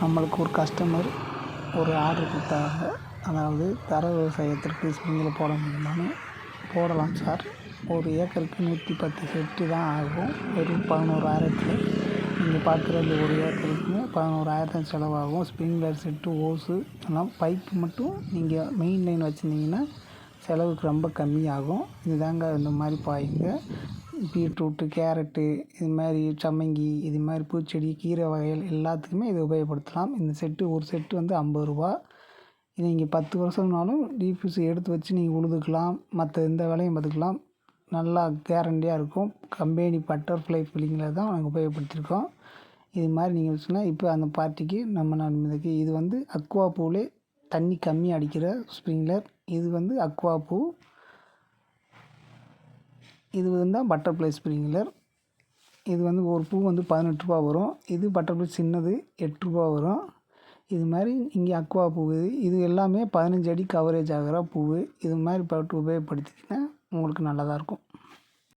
நம்மளுக்கு ஒரு கஸ்டமர் ஒரு ஆர்டர் கொடுத்தாங்க. அதாவது தர விவசாயத்திற்கு ஸ்ப்ரிங்கில் போட முடியுமான்னு போடலாம் சார். ஒரு ஏக்கருக்கு நூற்றி பத்து செட்டு தான் ஆகும். வெறும் பதினோராயிரத்தில் நீங்கள் பார்க்குற ஒரு ஏக்கருக்குமே பதினோராயிரத்து செலவாகும். ஸ்ப்ரிங்க்லர் செட்டு ஓஸு எல்லாம் பைப்பு மட்டும் நீங்கள் மெயின் லைன் வச்சுருந்தீங்கன்னா செலவுக்கு ரொம்ப கம்மியாகும். இதுதாங்க இந்த மாதிரி பாய்ங்க. பீட்ரூட்டு கேரட்டு இது மாதிரி சம்மங்கி இது மாதிரி பூச்செடி கீரை வகைகள் எல்லாத்துக்குமே இதை உபயோகப்படுத்தலாம். இந்த செட்டு ஒரு செட்டு வந்து ஐம்பது ரூபா. இது நீங்கள் பத்து வருஷம்னாலும் டீஃப்யூஸ் எடுத்து வச்சு நீங்கள் உழுதுக்கலாம். மற்ற எந்த வேலையும் பார்த்துக்கலாம். நல்லா கேரண்டியாக இருக்கும். கம்பெனி பட்டர்ஃப்ளை ஃபில்லிங்கில் தான் நாங்கள் உபயோகப்படுத்தியிருக்கோம் இது மாதிரி நீங்கள் வச்சுன்னா இப்போ அந்த பார்ட்டிக்கு நம்ம நான் இதுக்கு இது வந்து அக்வா பூவிலே தண்ணி கம்மியாக அடிக்கிற ஸ்ப்ரிங்க்லர் இது வந்து அக்வா பூ. இது வந்து பட்டர்ஃப்ளை ஸ்ப்ரிங்லர் இது வந்து ஒரு பூ வந்து பதினெட்டு ரூபா வரும். இது பட்டர்ஃப்ளை சின்னது எட்டுரூபா வரும். இது மாதிரி இங்கே அக்வா பூ இது இது எல்லாமே பதினஞ்சு அடி கவரேஜ் ஆகிற பூ. இது மாதிரி போட்டு உபயோகப்படுத்திங்கன்னா உங்களுக்கு நல்லதாக இருக்கும்.